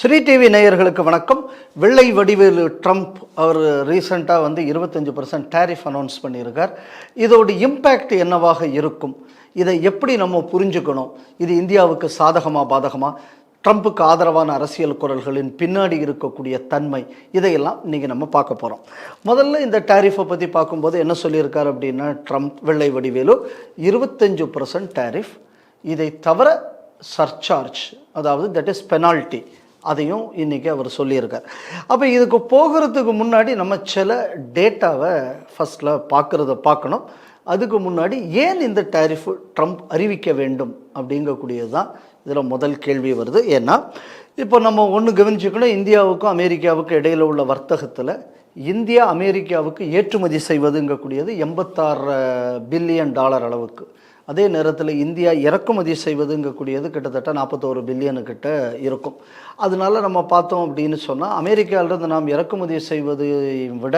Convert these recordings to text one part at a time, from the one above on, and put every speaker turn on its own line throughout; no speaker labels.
Sri TV நேயர்களுக்கு வணக்கம். வெள்ளை வடிவேலு ட்ரம்ப் அவர் ரீசண்டாக வந்து இருபத்தஞ்சி பர்சன்ட் டேரிஃப் அனௌன்ஸ் பண்ணியிருக்கார். இதோட இம்பேக்ட் என்னவாக இருக்கும்? இதை எப்படி நம்ம புரிஞ்சுக்கணும்? இது இந்தியாவுக்கு சாதகமாக பாதகமாக ட்ரம்ப்புக்கு ஆதரவான அரசியல் குரல்களின் பின்னாடி இருக்கக்கூடிய தன்மை இதையெல்லாம் இன்றைக்கி நம்ம பார்க்க போகிறோம் முதல்ல இந்த டேரிஃபை பற்றி பார்க்கும்போது என்ன சொல்லியிருக்காரு அப்படின்னா ட்ரம்ப் வெள்ளை வடிவேலு இருபத்தஞ்சு பர்சன்ட் டேரிஃப் இதை தவிர சர்சார்ஜ் அதாவது தட் இஸ் பெனால்ட்டி அதையும் இன்றைக்கி அவர் சொல்லியிருக்கார். அப்போ இதுக்கு போகிறதுக்கு முன்னாடி நம்ம சில டேட்டாவை ஃபஸ்ட்டில் பார்க்குறத பார்க்கணும். அதுக்கு முன்னாடி ஏன் இந்த டேரிஃப் ட்ரம்ப் அறிவிக்க வேண்டும் அப்படிங்கக்கூடியது தான் இதில் முதல் கேள்வி வருது. ஏன்னா இப்போ நம்ம ஒன்று கவனிச்சுக்கணும் இந்தியாவுக்கும் அமெரிக்காவுக்கும் இடையில் உள்ள வர்த்தகத்தில் இந்தியா அமெரிக்காவுக்கு ஏற்றுமதி செய்வதுங்கக்கூடியது எண்பத்தாறு பில்லியன் டாலர் அளவுக்கு. அதே நேரத்தில் இந்தியா இறக்குமதி செய்வதுங்கக்கூடியது கிட்டத்தட்ட நாற்பத்தோரு பில்லியனு கிட்ட இருக்கும். அதனால நம்ம பார்த்தோம் அப்படின்னு சொன்னால் அமெரிக்காவிலிருந்து நாம் இறக்குமதி செய்வதை விட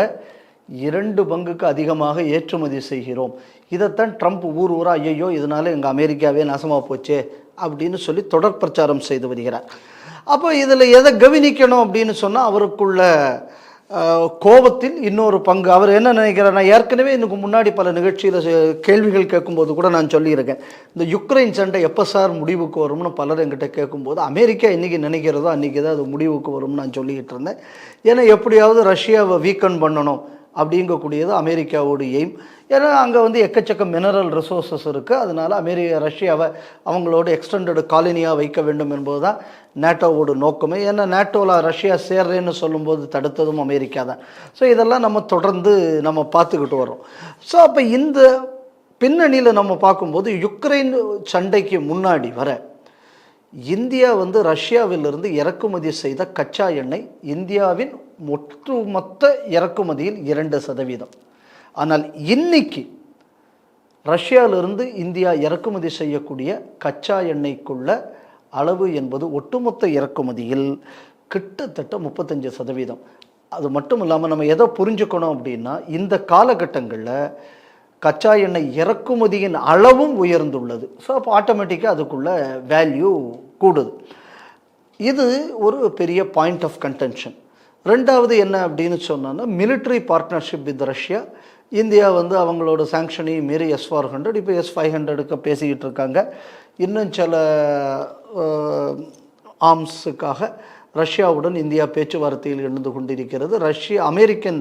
இரண்டு பங்குக்கு அதிகமாக ஏற்றுமதி செய்கிறோம். இதைத்தான் ட்ரம்ப் ஊர் ஊரா ஐயோ இதனால் எங்கள் அமெரிக்காவே நாசமாக போச்சே அப்படின்னு சொல்லி தொடர் பிரச்சாரம் செய்து வருகிறார். அப்போ இதில் எதை கவனிக்கணும் அப்படின்னு சொன்னால் அவருக்குள்ள கோபத்தில் இன்னொரு பங்கு. அவர் என்ன நினைக்கிறார் நான் ஏற்கனவே இதுக்கு முன்னாடி பல நிகழ்ச்சியில் கேள்விகள் கேட்கும்போது கூட நான் சொல்லியிருக்கேன். இந்த யுக்ரைன் சண்டை எப்போ சார் முடிவுக்கு வரும்னு பலர் என்கிட்ட கேட்கும்போது அமெரிக்கா இன்றைக்கி நினைக்கிறதோ அன்றைக்கி தான் அது முடிவுக்கு வரும்னு நான் சொல்லிக்கிட்டு இருந்தேன். ஏன்னா எப்படியாவது ரஷ்யாவை வீக்கன் பண்ணணும். அப்படிங்கக்கூடியது அமெரிக்காவோட எய்ம். ஏன்னா அங்கே வந்து எக்கச்சக்க மினரல் ரிசோர்ஸஸ் இருக்குது அதனால் அமெரிக்கா ரஷ்யாவை அவங்களோட எக்ஸ்டெண்டடு காலனியாக வைக்க வேண்டும் என்பது தான் நேட்டோவோட நோக்கமே. ஏன்னா நேட்டோவில் ரஷ்யா சேர்றேன்னு சொல்லும்போது தடுத்ததும் அமெரிக்கா தான். ஸோ இதெல்லாம் நம்ம தொடர்ந்து நம்ம பார்த்துக்கிட்டு வரோம் ஸோ அப்போ இந்த பின்னணியில் நம்ம பார்க்கும்போது யுக்ரைன் சண்டைக்கு முன்னாடி வர இந்தியா வந்து ரஷ்யாவிலிருந்து இறக்குமதி செய்த கச்சா எண்ணெய் இந்தியாவின் ஒட்டுமொத்த இறக்குமதியில் இரண்டு சதவீதம். ஆனால் இன்னைக்கு ரஷ்யாவிலிருந்து இந்தியா இறக்குமதி செய்யக்கூடிய கச்சா எண்ணெய்க்குள்ள அளவு என்பது ஒட்டுமொத்த இறக்குமதியில் கிட்டத்தட்ட முப்பத்தஞ்சு சதவீதம். அது மட்டும் இல்லாமல் நம்ம எதை புரிஞ்சுக்கணும் அப்படின்னா இந்த காலகட்டங்களில் கச்சா எண்ணெய் இறக்குமதியின் அளவும் உயர்ந்துள்ளது. ஸோ அப்போ ஆட்டோமேட்டிக்காக அதுக்குள்ள வேல்யூ கூடுது. இது ஒரு பெரிய பாயிண்ட் ஆஃப் கன்டென்ஷன் ரெண்டாவது என்ன அப்படின்னு சொன்னோன்னா military partnership with Russia India வந்து அவங்களோட சாங்ஷனையும் மீறி எஸ் ஃபோர் ஹண்ட்ரட் இப்போ எஸ் ஃபைவ் ஹண்ட்ரடுக்கு பேசிக்கிட்டு இருக்காங்க. இன்னும் சில ஆர்ம்ஸுக்காக ரஷ்யாவுடன் இந்தியா பேச்சுவார்த்தையில் இருந்து கொண்டிருக்கிறது. ரஷ்யா அமெரிக்கன்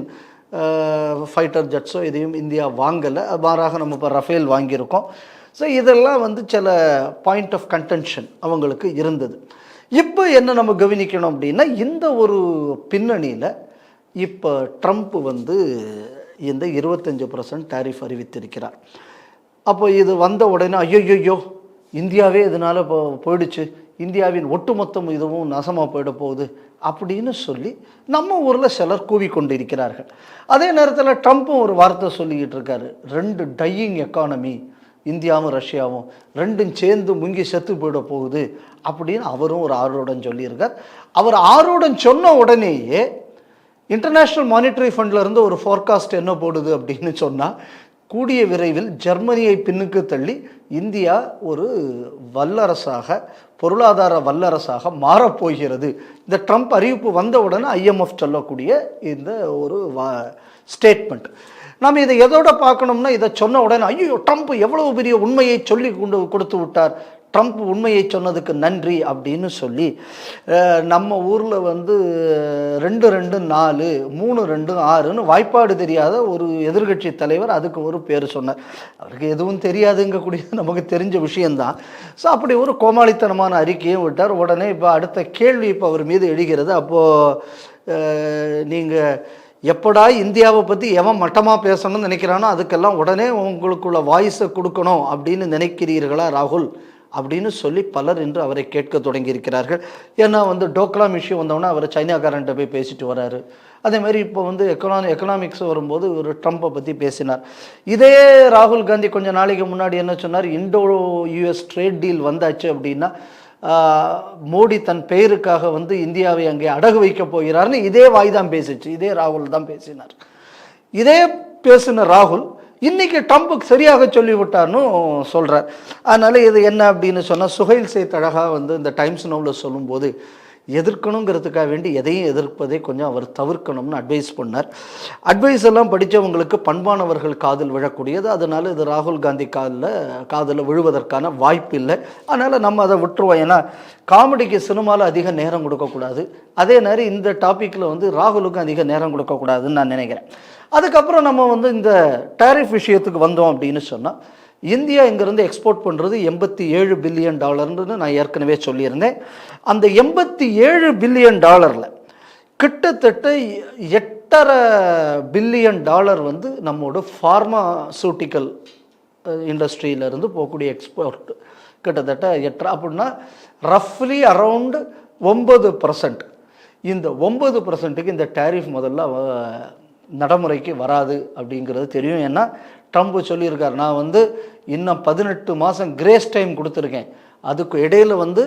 ஃபைட்டர் ஜெட்ஸோ இதையும் இந்தியா வாங்கலை. மாறாக நம்ம இப்போ ரஃபேல் வாங்கியிருக்கோம். ஸோ இதெல்லாம் வந்து சில பாயிண்ட் ஆஃப் கன்டென்ஷன் அவங்களுக்கு இருந்தது. இப்போ என்ன நம்ம கவனிக்கணும் அப்படின்னா இந்த ஒரு பின்னணியில் இப்போ ட்ரம்ப் வந்து இந்த இருபத்தஞ்சு பர்சன்ட் டேரிஃப் அறிவித்திருக்கிறார். அப்போ இது வந்த உடனே ஐயோ இந்தியாவே இதனால் இப்போ போயிடுச்சு. இந்தியாவின் ஒட்டுமொத்தம் இதுவும் நாசமாக போயிட போகுது அப்படின்னு சொல்லி நம்ம ஊரில் சிலர் கூவி கொண்டிருக்கிறார்கள் அதே நேரத்தில் ட்ரம்ப்பும் ஒரு வார்த்தை சொல்லிக்கிட்டு இருக்காரு. ரெண்டு டையிங் எக்கானமி இந்தியாவும் ரஷ்யாவும் ரெண்டும் சேர்ந்து முங்கி செத்து போயிட போகுது அப்படின்னு அவரும் ஒரு ஆர்வடன் சொல்லியிருக்கார். அவர் ஆர்வடன் சொன்ன உடனேயே இன்டர்நேஷ்னல் மானிட்டரி ஃபண்ட்லேருந்து ஒரு ஃபோர்காஸ்ட் என்ன போடுது அப்படின்னு சொன்னால் கூடிய விரைவில் ஜெர்மனியை பின்னுக்கு தள்ளி இந்தியா ஒரு வல்லரசாக பொருளாதார வல்லரசாக மாறப்போகிறது. இந்த ட்ரம்ப் அறிவிப்பு வந்தவுடனே ஐஎம்எஃப் சொல்லக்கூடிய இந்த ஒரு வா ஸ்டேட்மெண்ட் நாம் இதை எதோட பார்க்கணும்னா இதை சொன்ன உடனே ஐயோ ட்ரம்ப் எவ்வளவு பெரிய உண்மையை சொல்லி கொண்டு கொடுத்து விட்டார். ட்ரம்ப் உண்மையை சொன்னதுக்கு நன்றி அப்படின்னு சொல்லி நம்ம ஊரில் வந்து ரெண்டு ரெண்டு நாலு மூணு ரெண்டு ஆறுன்னு வாய்ப்பாடு தெரியாத ஒரு எதிர்க்கட்சி தலைவர் அதுக்கு ஒரு பேர் சொன்னார். அவருக்கு எதுவும் தெரியாதுங்கக்கூடிய நமக்கு தெரிஞ்ச விஷயந்தான் ஸோ அப்படி ஒரு கோமாளித்தனமான அறிக்கையும் விட்டார். உடனே இப்போ அடுத்த கேள்வி இப்போ அவர் மீது எழுகிறது. அப்போது நீங்கள் எப்படா இந்தியாவை பற்றி எவன் மட்டமாக பேசணும்னு நினைக்கிறானோ அதுக்கெல்லாம் உடனே உங்களுக்குள்ள வாய்ஸை கொடுக்கணும் அப்படின்னு நினைக்கிறீர்களா ராகுல்? அப்படின்னு சொல்லி பலர் இன்று அவரை கேட்க தொடங்கியிருக்கிறார்கள். ஏன்னா வந்து டோக்லாம் இஷ்யூ வந்தோடனே அவர் சைனாக்காரன்ட்ட போய் பேசிட்டு வராரு. அதேமாதிரி இப்போ வந்து எக்கனாமி எக்கனாமிக்ஸ் வரும்போது ஒரு ட்ரம்ப்பை பற்றி பேசினார். இதே ராகுல் காந்தி கொஞ்சம் நாளைக்கு முன்னாடி என்ன சொன்னார்? இண்டோ யூஎஸ் ட்ரேட் டீல் வந்தாச்சு அப்படின்னா மோடி தன் பெயருக்காக வந்து இந்தியாவை அங்கே அடகு வைக்கப் போகிறார்னு இதே வாய் தான் பேசிச்சு. இதே ராகுல் தான் பேசினார். இதே பேசின ராகுல் இன்னைக்கு ட்ரம்ப்புக்கு சரியாக சொல்லிவிட்டார்னு சொல்கிறார் அதனால் இது என்ன அப்படின்னு சொன்னால் சுகைல் சேத் அழகாக வந்து இந்த டைம்ஸ் நோவில் சொல்லும்போது எதிர்க்கணுங்கிறதுக்காக வேண்டி எதையும் எதிர்ப்பதை கொஞ்சம் அவர் தவிர்க்கணும்னு அட்வைஸ் பண்ணார். அட்வைஸ் எல்லாம் படித்தவங்களுக்கு பண்பானவர்கள் காதில் விழக்கூடியது. அதனால் இது ராகுல் காந்தி காதில் காதில் விழுவதற்கான வாய்ப்பு இல்லை. அதனால் நம்ம அதை விட்டுருவோம். ஏன்னா காமெடிக்கு சினிமாவில் அதிக நேரம் கொடுக்கக்கூடாது. அதே நேரம் இந்த டாப்பிக்கில் வந்து ராகுலுக்கும் அதிக நேரம் கொடுக்கக்கூடாதுன்னு நான் நினைக்கிறேன். அதுக்கப்புறம் நம்ம வந்து இந்த டேரிஃப் விஷயத்துக்கு வந்தோம் அப்படின்னு சொன்னால் இந்தியா இங்கேருந்து எக்ஸ்போர்ட் பண்ணுறது எண்பத்தி ஏழு பில்லியன் டாலர்னு நான் ஏற்கனவே சொல்லியிருந்தேன். அந்த எண்பத்தி ஏழு பில்லியன் டாலரில் கிட்டத்தட்ட எட்டரை பில்லியன் டாலர் வந்து நம்மோட ஃபார்மாசூட்டிக்கல் இண்டஸ்ட்ரியிலேருந்து போகக்கூடிய எக்ஸ்போர்ட் கிட்டத்தட்ட எட்டரை அப்படின்னா ரஃப்லி அரவுண்டு ஒம்பது பர்சன்ட் இந்த ஒம்பது பர்சன்ட்டுக்கு இந்த டேரிஃப் முதல்ல நடைமுறைக்கு வராது அப்படிங்கிறது தெரியும். ஏன்னா ட்ரம்ப் சொல்லியிருக்கார் நான் வந்து இன்னும் பதினெட்டு மாதம் கிரேஸ் டைம் கொடுத்துருக்கேன். அதுக்கு இடையில வந்து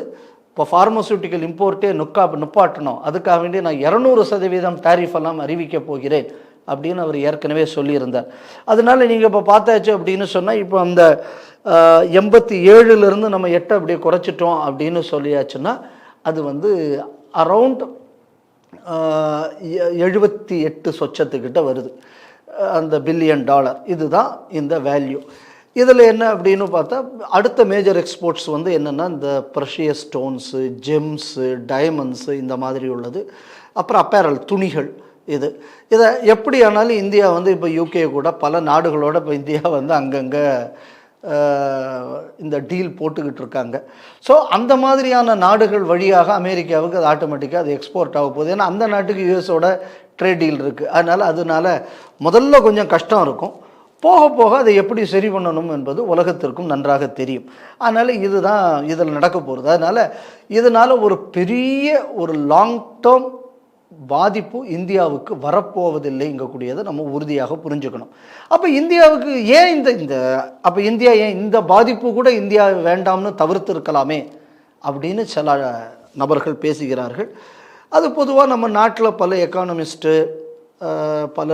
இப்போ ஃபார்மசூட்டிக்கல் இம்போர்ட்டே நுக்கா நுப்பாட்டணும். அதுக்காக வேண்டி நான் இரநூறு சதவீதம் டேரிஃப் எல்லாம் அறிவிக்கப் போகிறேன் அப்படின்னு அவர் ஏற்கனவே சொல்லியிருந்தார். அதனால நீங்கள் இப்போ பார்த்தாச்சு அப்படின்னு சொன்னால் இப்போ அந்த எண்பத்தி ஏழுலேருந்து நம்ம எட்டை அப்படியே குறைச்சிட்டோம் அப்படின்னு சொல்லியாச்சுன்னா அது வந்து அரவுண்ட் எழுபத்தி எட்டு சொச்சத்துக்கிட்ட வருது. அந்த பில்லியன் டாலர் இதுதான் இந்த வேல்யூ இதில் என்ன அப்படின்னு பார்த்தா அடுத்த மேஜர் எக்ஸ்போர்ட்ஸ் வந்து என்னென்னா இந்த ப்ரஷிய ஸ்டோன்ஸு ஜெம்ஸு டைமண்ட்ஸு இந்த மாதிரி உள்ளது. அப்புறம் அப்பேரல் துணிகள் இது. இதை எப்படி ஆனாலும் இந்தியா வந்து இப்போ யூகே கூட பல நாடுகளோட இப்போ இந்தியா வந்து அங்கங்கே இந்த டீல் போட்டுக்கிட்டு இருக்காங்க. ஸோ அந்த மாதிரியான நாடுகள் வழியாக அமெரிக்காவுக்கு அது ஆட்டோமேட்டிக்காக அது எக்ஸ்போர்ட் ஆக போகுது. ஏன்னா அந்த நாட்டுக்கு யூஎஸோட ட்ரேட் டீல் இருக்குது அதனால் அதனால முதல்ல கொஞ்சம் கஷ்டம் இருக்கும். போக போக அதை எப்படி சரி பண்ணணும் என்பது உலகத்திற்கும் நன்றாக தெரியும். அதனால் இதுதான் இதில் நடக்க போகிறது அதனால் இதனால் ஒரு பெரிய ஒரு லாங் டேர்ம் பாதிப்பு இந்தியாவுக்கு வரப்போவதில்லைங்கக்கூடியதை நம்ம உறுதியாக புரிஞ்சுக்கணும். அப்போ இந்தியாவுக்கு ஏன் இந்த இந்த அப்போ இந்தியா ஏன் இந்த பாதிப்பு கூட இந்தியா வேண்டாம்னு தவிர்த்து இருக்கலாமே அப்படின்னு சில நபர்கள் பேசுகிறார்கள். அது பொதுவாக நம்ம நாட்டில் பல எக்கானமிஸ்ட்டு பல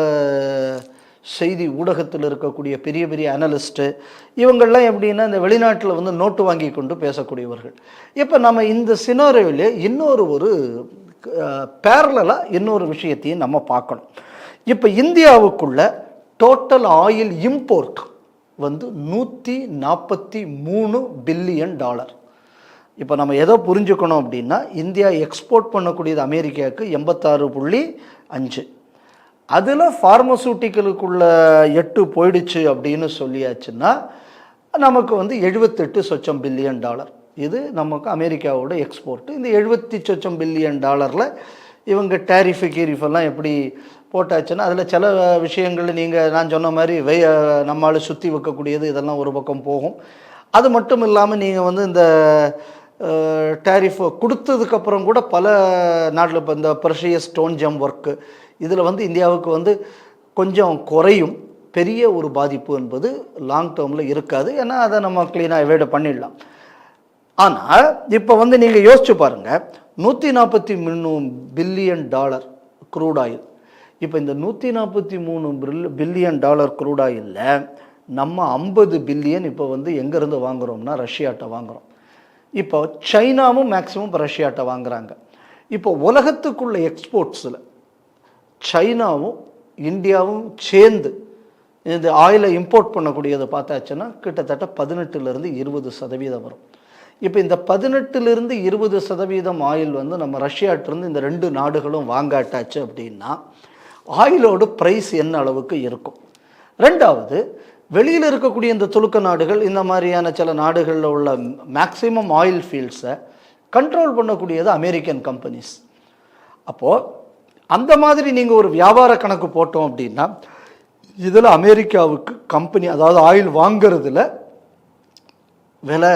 செய்தி ஊடகத்தில் இருக்கக்கூடிய பெரிய பெரிய அனலிஸ்ட்டு இவங்கள்லாம் எப்படின்னா இந்த வெளிநாட்டில் வந்து நோட்டு வாங்கி கொண்டு பேசக்கூடியவர்கள். இப்போ நம்ம இந்த சினாரியோவிலே இன்னொரு ஒரு பேரலாக இன்னொரு விஷயத்தையும் நம்ம பார்க்கணும். இப்போ இந்தியாவுக்குள்ள டோட்டல் ஆயில் இம்போர்ட் வந்து நூற்றி நாற்பத்தி மூணு பில்லியன் டாலர் இப்போ நம்ம எதை புரிஞ்சுக்கணும் அப்படின்னா இந்தியா எக்ஸ்போர்ட் பண்ணக்கூடியது அமெரிக்காவுக்கு எண்பத்தாறு புள்ளி அஞ்சு. அதில் ஃபார்மசூட்டிக்கலுக்குள்ள எட்டு போயிடுச்சு அப்படின்னு சொல்லியாச்சுன்னா நமக்கு வந்து எழுபத்தெட்டு சொச்சம் பில்லியன் டாலர். இது நமக்கு அமெரிக்காவோட எக்ஸ்போர்ட்டு இந்த எழுபத்தி சொச்சம் பில்லியன் டாலரில் இவங்க டேரிஃபு கீரிஃப் எல்லாம் எப்படி போட்டாச்சுன்னா அதில் சில விஷயங்கள் நீங்கள் நான் சொன்ன மாதிரி வெய நம்மளால் சுற்றி வைக்கக்கூடியது இதெல்லாம் ஒரு பக்கம் போகும். அது மட்டும் இல்லாமல் நீங்கள் வந்து இந்த டேரிஃப் கொடுத்ததுக்கப்புறம் கூட பல நாட்டில் இப்போ இந்த பிரஷிய ஸ்டோன் ஜம் ஒர்க்கு இதில் வந்து இந்தியாவுக்கு வந்து கொஞ்சம் குறையும். பெரிய ஒரு பாதிப்பு என்பது லாங் டேர்மில் இருக்காது. ஏன்னா அதை நம்ம க்ளீனாக அவாய்டு பண்ணிடலாம். ஆனால் இப்போ வந்து நீங்கள் யோசிச்சு பாருங்கள் நூற்றி நாற்பத்தி மூணு பில்லியன் டாலர் க்ரூட் ஆயில் இப்போ இந்த நூற்றி நாற்பத்தி மூணு பில் பில்லியன் டாலர் க்ரூட் ஆயிலில் நம்ம ஐம்பது பில்லியன் இப்போ வந்து எங்கேருந்து வாங்குறோம்னா ரஷ்யாட்ட வாங்குறோம். இப்போ சைனாவும் மேக்ஸிமம் இப்போ ரஷ்யாட்ட வாங்குறாங்க. இப்போ உலகத்துக்குள்ள எக்ஸ்போர்ட்ஸில் சைனாவும் இந்தியாவும் சேர்ந்து இந்த ஆயிலை இம்போர்ட் பண்ணக்கூடியதை பார்த்தாச்சுன்னா கிட்டத்தட்ட பதினெட்டுலேருந்து இருபது சதவீதம் வரும். இப்போ இந்த பதினெட்டுலேருந்து இருபது சதவீதம் ஆயில் வந்து நம்ம ரஷ்யாட்டிருந்து இந்த ரெண்டு நாடுகளும் வாங்காட்டாச்சு அப்படின்னா ஆயிலோட ப்ரைஸ் என்ன அளவுக்கு இருக்கும்? ரெண்டாவது வெளியில் இருக்கக்கூடிய இந்த துலுக்க நாடுகள் இந்த மாதிரியான சில நாடுகளில் உள்ள மேக்சிமம் ஆயில் ஃபீல்ட்ஸை கண்ட்ரோல் பண்ணக்கூடியது அமெரிக்கன் கம்பெனிஸ் அப்போது அந்த மாதிரி நீங்கள் ஒரு வியாபார கணக்கு போட்டோம் அப்படின்னா இதில் அமெரிக்காவுக்கு கம்பெனி அதாவது ஆயில் வாங்கிறதுல விலை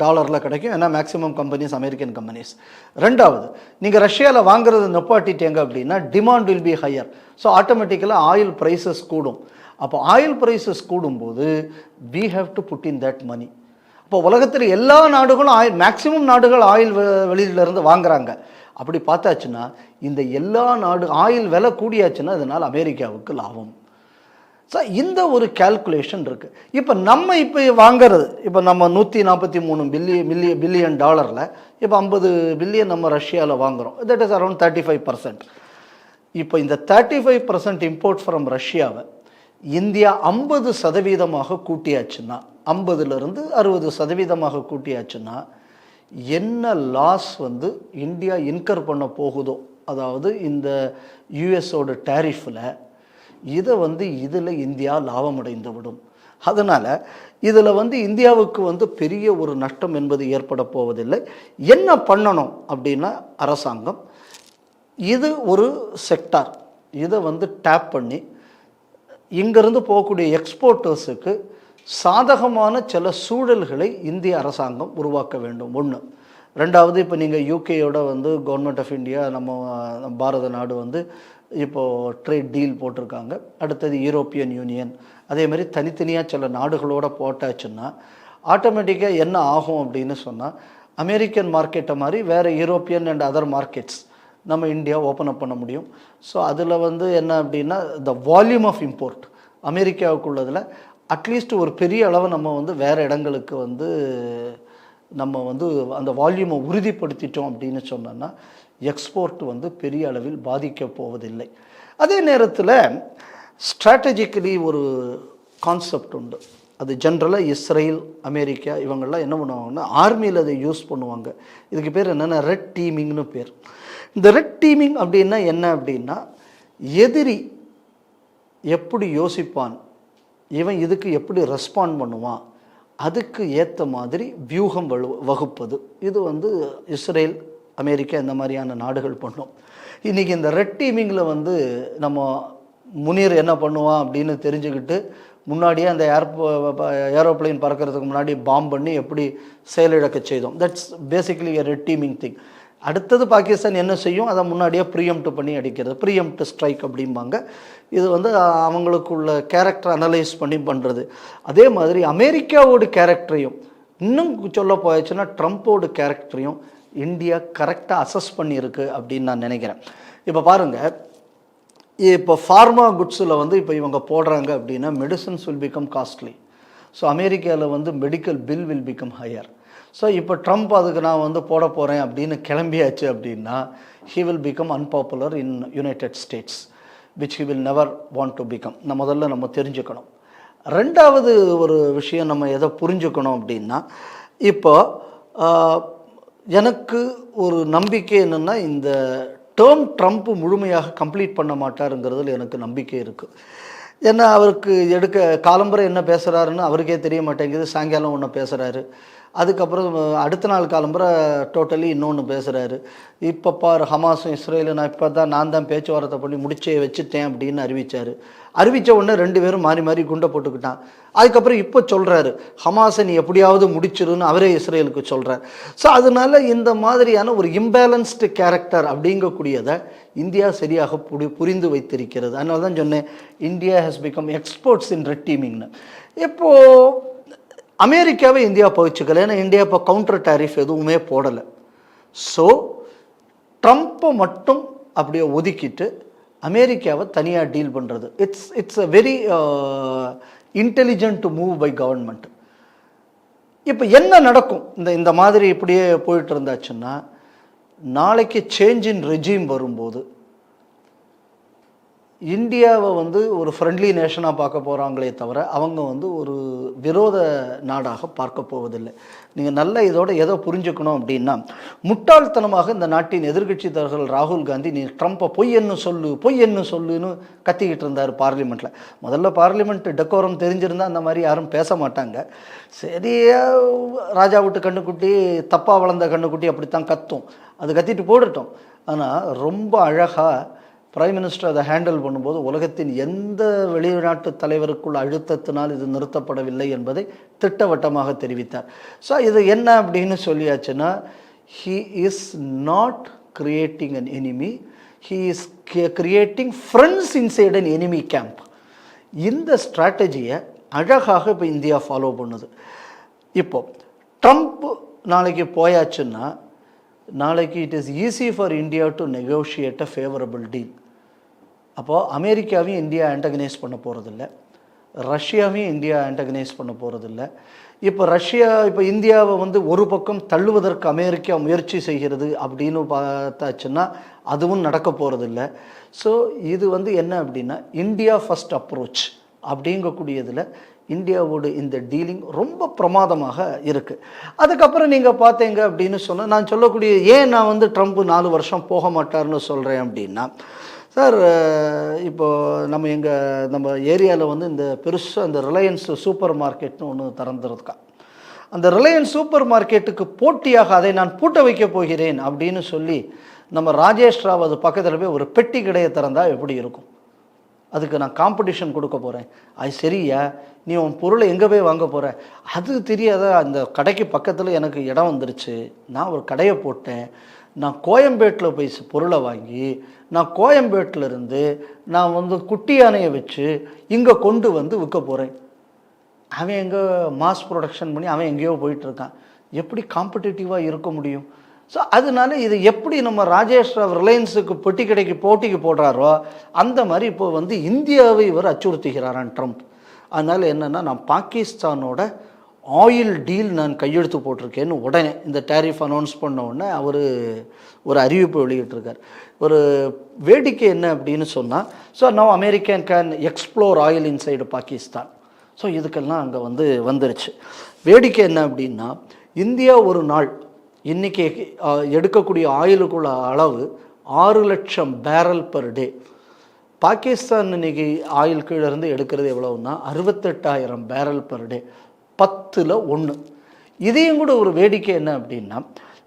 டாலரில் கிடைக்கும். ஏன்னா மேக்ஸிமம் கம்பெனிஸ் அமெரிக்கன் கம்பெனிஸ் ரெண்டாவது நீங்கள் ரஷ்யாவில் வாங்குறது நிப்பாட்டிட்டீங்க அப்படின்னா demand will be higher so ஆட்டோமேட்டிக்கலாக oil prices கூடும். அப்போ ஆயில் ப்ரைஸஸ் கூடும்போது we have to put in that money இப்போ உலகத்தில் எல்லா நாடுகளும் ஆயில் மேக்ஸிமம் நாடுகள் ஆயில் வெளியிலேருந்து வாங்குறாங்க. அப்படி பார்த்தாச்சுன்னா இந்த எல்லா நாடு ஆயில் விலை கூடியாச்சுன்னா அதனால் அமெரிக்காவுக்கு லாபம். ஸோ இந்த ஒரு கால்குலேஷன் இருக்குது இப்போ நம்ம இப்போ வாங்குறது இப்போ நம்ம நூற்றி நாற்பத்தி மூணு பில்லியன் மில்லிய பில்லியன் டாலரில் இப்போ ஐம்பது பில்லியன் நம்ம ரஷ்யாவில் வாங்குகிறோம் that is around thirty five percent இப்போ இந்த thirty five percent import from ரஷ்யாவை இந்தியா ஐம்பது சதவீதமாக கூட்டியாச்சுன்னா ஐம்பதுலேருந்து அறுபது சதவீதமாக கூட்டியாச்சுன்னா என்ன லாஸ் வந்து இந்தியா இன்கர் பண்ண போகுதோ அதாவது இந்த யுஎஸோட டேரிஃபில் இதை வந்து இதில் இந்தியா லாபமடைந்து விடும் அதனால் இதில் வந்து இந்தியாவுக்கு வந்து பெரிய ஒரு நஷ்டம் என்பது ஏற்பட போவதில்லை. என்ன பண்ணணும் அப்படின்னா அரசாங்கம் இது ஒரு செக்டார் இதை வந்து டேப் பண்ணி இங்கிருந்து போகக்கூடிய எக்ஸ்போர்ட்டர்ஸுக்கு சாதகமான சில சூழல்களை இந்திய அரசாங்கம் உருவாக்க வேண்டும். ஒன்று ரெண்டாவது இப்போ நீங்கள் யூகேயோட வந்து கவர்மெண்ட் ஆஃப் இந்தியா நம்ம பாரத நாடு வந்து இப்போது ட்ரேட் டீல் போட்டிருக்காங்க. அடுத்தது யூரோப்பியன் யூனியன் அதே மாதிரி தனித்தனியாக சில நாடுகளோட போட்டாச்சுன்னா ஆட்டோமேட்டிக்காக என்ன ஆகும் அப்படின்னு சொன்னால் அமெரிக்கன் மார்க்கெட்டை மாதிரி வேறு யூரோப்பியன் அண்ட் அதர் மார்க்கெட்ஸ் நம்ம இந்தியா ஓப்பன் அப் பண்ண முடியும். ஸோ அதில் வந்து என்ன அப்படின்னா த வால்யூம் ஆஃப் இம்போர்ட் அமெரிக்காவுக்குள்ளதில் அட்லீஸ்ட் ஒரு பெரிய அளவு நம்ம வந்து வேறு இடங்களுக்கு வந்து நம்ம வந்து அந்த வால்யூமை உறுதிப்படுத்திட்டோம் அப்படின்னு சொன்னோன்னா எக்ஸ்போர்ட் வந்து பெரிய அளவில் பாதிக்க போவதில்லை. அதே நேரத்தில் ஸ்ட்ராட்டஜிக்கலி ஒரு கான்செப்ட் உண்டு. அது ஜென்ரலாக இஸ்ரேல் அமெரிக்கா இவங்கெல்லாம் என்ன பண்ணுவாங்கன்னா ஆர்மியில் அதை யூஸ் பண்ணுவாங்க. இதுக்கு பேர் என்னென்னா ரெட் டீமிங்னு பேர். இந்த ரெட் டீமிங் அப்படின்னா என்ன அப்படின்னா எதிரி எப்படி யோசிப்பான்? இவன் இதுக்கு எப்படி ரெஸ்பாண்ட் பண்ணுவான்? அதுக்கு ஏற்ற மாதிரி வியூகம் வலு வகுப்பது. இது வந்து இஸ்ரேல் அமெரிக்கா இந்த மாதிரியான நாடுகள் பண்ணும். இன்றைக்கி இந்த ரெட் டீமிங்கில் வந்து நம்ம முனீர் என்ன பண்ணுவான் அப்படின்னு தெரிஞ்சுக்கிட்டு முன்னாடியே அந்த ஏர் ஏரோப்ளேன் பறக்கிறதுக்கு முன்னாடி பாம் பண்ணி எப்படி செயலிழக்க செய்தோம். That's basically red teaming thing அடுத்தது பாகிஸ்தான் என்ன செய்யும்? அதை முன்னாடியே ப்ரீஎம்ட் பண்ணி அடிக்கிறது. ப்ரீஎம்ட் ஸ்ட்ரைக் அப்படிம்பாங்க. இது வந்து அவங்களுக்குள்ள கேரக்டர் அனலைஸ் பண்ணி பண்ணுறது அதே மாதிரி அமெரிக்காவோட கேரக்டரையும் இன்னும் சொல்ல போயாச்சுன்னா ட்ரம்ப்போட கேரக்டரையும் இந்தியா கரெக்டாக அசஸ் பண்ணியிருக்கு அப்படின்னு நான் நினைக்கிறேன். இப்போ பாருங்கள் இப்போ ஃபார்மா குட்ஸில் வந்து இப்போ இவங்க போடுறாங்க அப்படின்னா medicines will become costly so அமெரிக்காவில் வந்து medical bill will become higher so இப்போ ட்ரம்ப் அதுக்கு நான் வந்து போட போகிறேன் அப்படின்னு கிளம்பியாச்சு அப்படின்னா he will become unpopular in United States which he will never want to become நம்ம முதல்ல நம்ம தெரிஞ்சுக்கணும். ரெண்டாவது ஒரு விஷயம் நம்ம எதை புரிஞ்சுக்கணும் அப்படின்னா இப்போ எனக்கு ஒரு நம்பிக்கை என்னென்னா இந்த டேர்ம் ட்ரம்ப் முழுமையாக கம்ப்ளீட் பண்ண மாட்டாருங்கிறதுல எனக்கு நம்பிக்கை இருக்குது ஏன்னா அவருக்கு எடுக்க காலம்பரை என்ன பேசுகிறாருன்னு அவருக்கே தெரிய மாட்டேங்குது சாயங்காலம் ஒன்று பேசுகிறாரு அதுக்கப்புறம் அடுத்த நாள் காலம்பரை டோட்டலி இன்னொன்று பேசுகிறாரு இப்போ பார் ஹமாஸும் இஸ்ரேலும் நான் இப்போ தான் நான் தான் பேச்சுவார்த்தை பண்ணி முடிச்சே வச்சுட்டேன் அப்படின்னு அறிவித்தார் அறிவித்த உடனே ரெண்டு பேரும் மாறி மாறி குண்டை போட்டுக்கிட்டான். அதுக்கப்புறம் இப்போ சொல்கிறாரு ஹமாஸை நீ எப்படியாவது முடிச்சிருன்னு அவரே இஸ்ரேலுக்கு சொல்கிறார் ஸோ அதனால இந்த மாதிரியான ஒரு இம்பேலன்ஸ்டு கேரக்டர் அப்படிங்கக்கூடியதை இந்தியா சரியாக புரி புரிந்து வைத்திருக்கிறது. அதனால தான் சொன்னேன் India has become exports in red டீமிங்னு இப்போது அமெரிக்காவை இந்தியா பகிச்சுக்கல ஏன்னா இந்தியா இப்போ கவுண்டர் டேரிஃப் எதுவுமே போடலை. ஸோ ட்ரம்ப்பை மட்டும் அப்படியே ஒதுக்கிட்டு அமெரிக்காவை தனியாக டீல் பண்ணுறது it's it's a very intelligent move by government இப்போ என்ன நடக்கும்? இந்த இந்த மாதிரி இப்படியே போயிட்டு இருந்தாச்சுன்னா நாளைக்கு சேஞ்ச் இன் ரெஜிம் வரும்போது இந்தியாவை வந்து ஒரு ஃப்ரெண்ட்லி நேஷனாக பார்க்க போகிறாங்களே தவிர அவங்க வந்து ஒரு விரோத நாடாக பார்க்க போவதில்லை. நீங்கள் நல்லா இதோட எதோ புரிஞ்சுக்கணும் அப்படின்னா முட்டாள்தனமாக இந்த நாட்டின் எதிர்கட்சி தலைவர்கள் ராகுல் காந்தி நீ ட்ரம்ப்பை பொய் என்ன சொல்லு பொய் என்ன சொல்லுன்னு கத்திக்கிட்டு இருந்தார் பார்லிமெண்ட்டில் முதல்ல பார்லிமெண்ட் டெக்கோரம் தெரிஞ்சிருந்தால் அந்த மாதிரி யாரும் பேச மாட்டாங்க. சரியா ராஜா விட்டு கண்ணுக்குட்டி தப்பாக வளர்ந்த கண்ணுக்குட்டி அப்படித்தான் கத்தும். அது கத்திட்டு போடட்டும் ஆனால் ரொம்ப அழகாக பிரைம் மினிஸ்டர் அதை ஹேண்டில் பண்ணும்போது உலகத்தின் எந்த வெளிநாட்டு தலைவருக்குள்ள அழுத்தத்தினால் இது நிறுத்தப்படவில்லை என்பதை திட்டவட்டமாக தெரிவித்தார். ஸோ இது என்ன அப்படின்னு சொல்லியாச்சுன்னா he is not creating an enemy he is creating friends inside an enemy camp இந்த ஸ்ட்ராட்டஜியை அழகாக இப்போ இந்தியா ஃபாலோ பண்ணுது. இப்போ ட்ரம்ப் நாளைக்கு போயாச்சுன்னா நாளைக்கு it is easy for India to negotiate a favourable deal அப்போது அமெரிக்காவையும் இந்தியா ஆண்டகனைஸ் பண்ண போகிறதில்ல ரஷ்யாவையும் இந்தியா ஆண்டகனைஸ் பண்ண போகிறதில்ல இப்போ ரஷ்யா இப்போ இந்தியாவை வந்து ஒரு பக்கம் தள்ளுவதற்கு அமெரிக்கா முயற்சி செய்கிறது அப்படின்னு பார்த்தாச்சுன்னா அதுவும் நடக்க போகிறதில்ல ஸோ இது வந்து என்ன அப்படின்னா இந்தியா ஃபஸ்ட் அப்ரோச் அப்படிங்கக்கூடியதில் இந்தியாவோட இந்த டீலிங் ரொம்ப பிரமாதமாக இருக்குது அதுக்கப்புறம் நீங்கள் பார்த்தீங்க அப்படின்னு சொன்னால் நான் சொல்லக்கூடிய ஏன் நான் வந்து ட்ரம்ப் நாலு வருஷம் போக மாட்டார்னு சொல்கிறேன் அப்படின்னா சார் இப்போ நம்ம எங்கள் நம்ம ஏரியாவில் வந்து இந்த பெருசாக இந்த ரிலையன்ஸ் சூப்பர் மார்க்கெட்னு ஒன்று திறந்துருக்கா. அந்த ரிலையன்ஸ் சூப்பர் மார்க்கெட்டுக்கு போட்டியாக அதை நான் பூட்ட வைக்கப் போகிறேன் அப்படின்னு சொல்லி நம்ம ராஜேஷ் ராவ் அது பக்கத்தில் போய் ஒரு பெட்டி கடையை திறந்தால் எப்படி இருக்கும்? அதுக்கு நான் காம்படிஷன் கொடுக்க போகிறேன் அது சரியா? நீ உன் பொருளை எங்கே போய் வாங்க போகிற அது தெரியாத? அந்த கடைக்கு பக்கத்தில் எனக்கு இடம் வந்துருச்சு. நான் ஒரு கடையை போட்டேன். நான் கோயம்பேட்டில் போய் பொருளை வாங்கி நான் கோயம்பேட்டில் இருந்து நான் வந்து குட்டி யானையை வச்சு இங்கே கொண்டு வந்து விற்க போகிறேன் அவன் எங்கே மாஸ் ப்ரொடக்ஷன் பண்ணி அவன் எங்கேயோ போயிட்டுருக்கான். எப்படி காம்படிட்டிவாக இருக்க முடியும்? ஸோ அதனால இது எப்படி நம்ம ராஜேஷ் ராவ் ரிலையன்ஸுக்கு பெட்டி கடைக்கு போட்டிக்கு போடுறாரோ அந்த மாதிரி இப்போ வந்து இந்தியாவை இவர் அச்சுறுத்துகிறாரான் ட்ரம்ப். அதனால் என்னென்னா நான் பாகிஸ்தானோட ஆயில் டீல் நான் கையெழுத்து போட்டிருக்கேன்னு உடனே இந்த டேரிஃப் அனௌன்ஸ் பண்ண உடனே அவர் ஒரு அறிவிப்பு வெளியிட்டிருக்கார். ஒரு வேடிக்கை என்ன அப்படின்னு சொன்னால் so now American can explore oil inside Pakistan so இதுக்கெல்லாம் அங்கே வந்து வந்துருச்சு. வேடிக்கை என்ன அப்படின்னா இந்தியா ஒரு நாள் இன்றைக்கி எடுக்கக்கூடிய ஆயிலுக்குள்ள அளவு ஆறு லட்சம் பேரல் பர் டே பாகிஸ்தான் இன்னைக்கு ஆயில் கீழே இருந்து எடுக்கிறது எவ்வளோன்னா அறுபத்தெட்டாயிரம் பேரல் பர் டே பத்தில் ஒன்று இதையும் கூட ஒரு வேடிக்கை என்ன அப்படின்னா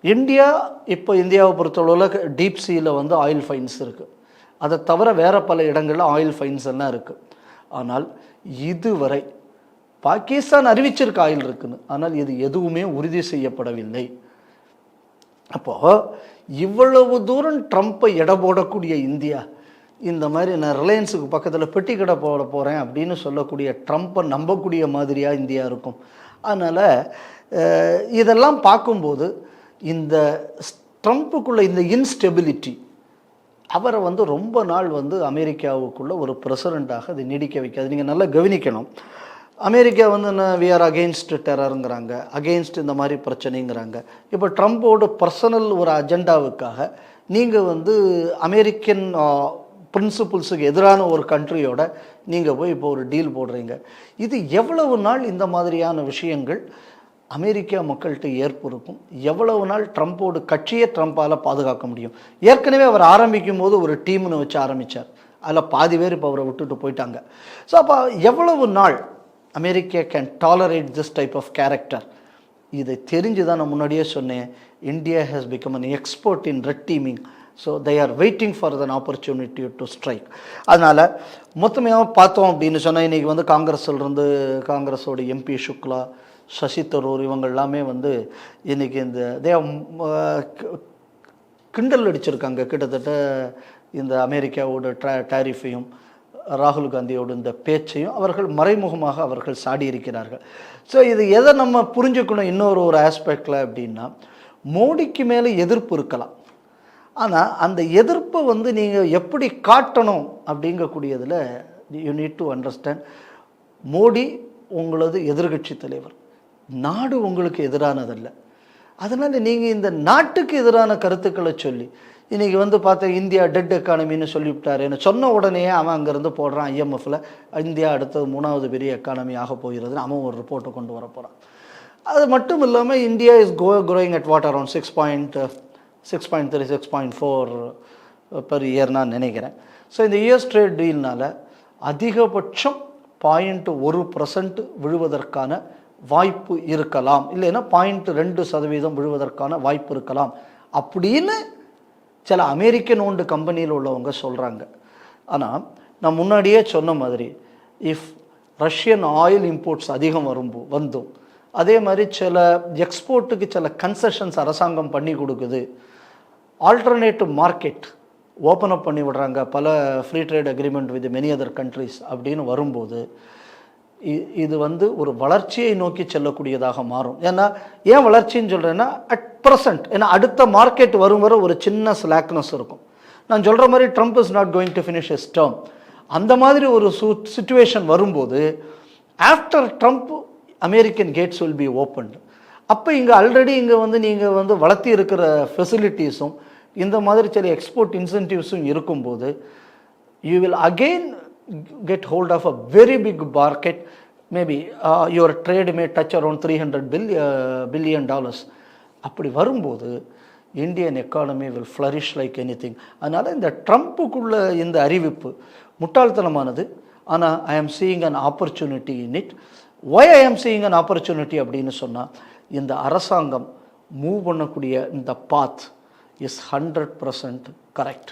இந்தியா இப்போ இந்தியாவை பொறுத்தளவில் டீப் சீயில் வந்து ஆயில் ஃபைன்ஸ் இருக்குது அதை தவிர வேறு பல இடங்களில் ஆயில் ஃபைன்ஸ் எல்லாம் இருக்குது ஆனால் இதுவரை பாகிஸ்தான் அறிவிச்சிருக்க ஆயில் இருக்குன்னு. ஆனால் இது எதுவுமே உறுதி செய்யப்படவில்லை. அப்போது இவ்வளவு தூரம் ட்ரம்ப்பை எடை போடக்கூடிய இந்தியா இந்த மாதிரி நான் ரிலையன்ஸுக்கு பக்கத்தில் பெட்டி கடை போட போகிறேன் அப்படின்னு சொல்லக்கூடிய ட்ரம்ப்பை நம்பக்கூடிய மாதிரியாக இந்தியா இருக்கும். அதனால் இதெல்லாம் பார்க்கும்போது இந்த ட்ரம்ப்புக்குள்ள இந்த இன்ஸ்டெபிலிட்டி அவரை வந்து ரொம்ப நாள் வந்து அமெரிக்காவுக்குள்ள ஒரு பிரசிடண்ட்டாக அது நீடிக்க வைக்காது நீங்கள் நல்லா கவனிக்கணும். அமெரிக்கா வந்து வி ஆர் அகெயின்ஸ்ட் டெரருங்கிறாங்க அகெயின்ஸ்ட் இந்த மாதிரி பிரச்சனைங்கிறாங்க. இப்போ ட்ரம்ப்போட பர்சனல் ஒரு அஜெண்டாவுக்காக நீங்கள் வந்து அமெரிக்கன் பிரின்சிபிள்ஸுக்கு எதிரான ஒரு கண்ட்ரியோட நீங்கள் போய் இப்போ ஒரு டீல் போடுறீங்க. இது எவ்வளவு நாள் இந்த மாதிரியான விஷயங்கள் அமெரிக்கா மக்கள்கிட்ட ஏற்பு இருக்கும்? எவ்வளவு நாள் ட்ரம்ப்போட கட்சியை ட்ரம்ப்பால் பாதுகாக்க முடியும்? ஏற்கனவே அவர் ஆரம்பிக்கும் போது ஒரு டீம்னு வச்சு ஆரம்பித்தார் அதில் பாதி பேர் இப்போ அவரை விட்டுட்டு போயிட்டாங்க. ஸோ அப்போ எவ்வளவு நாள் America can tolerate this type of character இதை தெரிஞ்சு தான் நான் முன்னாடியே சொன்னேன். India has become an expert in red teaming so they are waiting for then opportunity to strike அதனால் மொத்தமையாக பார்த்தோம் அப்படின்னு சொன்னால் இன்றைக்கி வந்து காங்கிரஸ்ல இருந்து காங்கிரஸோட எம்பி சுக்லா சசி தரூர் இவங்க எல்லாமே வந்து இன்றைக்கி இந்த தே uh, கிண்டல் அடிச்சிருக்காங்க. கிட்டத்தட்ட இந்த அமெரிக்காவோட ட்ரா டேரிஃபையும் ராகுல் காந்தியோட இந்த பேச்சையும் அவர்கள் மறைமுகமாக அவர்கள் சாடி இருக்கிறார்கள். ஸோ இது எதை நம்ம புரிஞ்சுக்கணும் இன்னொரு ஒரு ஆஸ்பெக்டில் அப்படின்னா மோடிக்கு மேலே எதிர்ப்பு இருக்கலாம். ஆனால் அந்த எதிர்ப்பை வந்து நீங்கள் எப்படி காட்டணும் அப்படிங்கக்கூடியதில் you need to understand Modi உங்களது எதிர்கட்சி தலைவர். நாடு உங்களுக்கு எதிரானதல்ல. அதனால் நீங்கள் இந்த நாட்டுக்கு எதிரான கருத்துக்களை சொல்லி இன்றைக்கி வந்து பார்த்தா இந்தியா டெட் எக்கானமின்னு சொல்லிவிட்டாருன்னு சொன்ன உடனே அவன் அங்கேருந்து போடுறான் ஐஎம்எஃப்பில் இந்தியா அடுத்தது மூணாவது பெரிய எக்கானமி ஆக போகிறதுன்னு அவன் ஒரு ரிப்போர்ட்டை கொண்டு வர போகிறான் அது மட்டும் இல்லாமல் India is go growing at what around six point six point three six point four per year நான் நினைக்கிறேன். ஸோ இந்த இயர்ஸ் ட்ரேட் டீல்னால் அதிகபட்சம் பாயிண்ட் ஒரு பர்சன்ட் விழுவதற்கான வாய்ப்பு இருக்கலாம். இல்லைன்னா பாயிண்ட் ரெண்டு சதவீதம் விழுவதற்கான வாய்ப்பு இருக்கலாம். அப்படின்னு சில அமெரிக்கன் ஓண்டு கம்பெனியில் உள்ளவங்க சொல்கிறாங்க ஆனால் நான் முன்னாடியே சொன்ன மாதிரி இஃப் ரஷ்யன் ஆயில் இம்போர்ட்ஸ் அதிகம் வரும்போ வந்தும் அதே மாதிரி சில எக்ஸ்போர்ட்டுக்கு சில கன்செஷன்ஸ் அரசாங்கம் பண்ணி கொடுக்குது ஆல்டர்னேட்டிவ் மார்க்கெட் ஓப்பன் அப் பண்ணி விடுறாங்க. பல free trade agreement with many other countries அப்படின்னு வரும்போது இ- இது வந்து ஒரு வளர்ச்சியை நோக்கி செல்லக்கூடியதாக மாறும். ஏன்னா ஏன் வளர்ச்சின்னு சொல்கிறேன்னா அட் ப்ரெசன்ட் ஏன்னா அடுத்த மார்க்கெட் வரும் வர ஒரு சின்ன ஸ்லாக்னஸ் இருக்கும். நான் சொல்கிற மாதிரி Trump is not going to finish is term அந்த மாதிரி ஒரு சு சுச்சுவேஷன் வரும்போது after Trump American gates will be opened அப்போ இங்கே ஆல்ரெடி இங்கே வந்து நீங்கள் வந்து வளர்த்தி இருக்கிற ஃபெசிலிட்டிஸும் இந்த மாதிரி சில எக்ஸ்போர்ட் இன்சென்டிவ்ஸும் இருக்கும்போது you will again get hold of a very big market maybe your trade may touch around three hundred bill billion dollars அப்படி வரும்போது Indian economy will flourish like any thing அதனால் இந்த ட்ரம்ப்புக்குள்ள இந்த அறிவிப்பு முட்டாள்தனமானது. ஆனால் I am seeing an opportunity in it why I am seeing an opportunity அப்படின்னு சொன்னால் இந்த அரசாங்கம் மூவ் பண்ணக்கூடிய இந்த path is hundred percent correct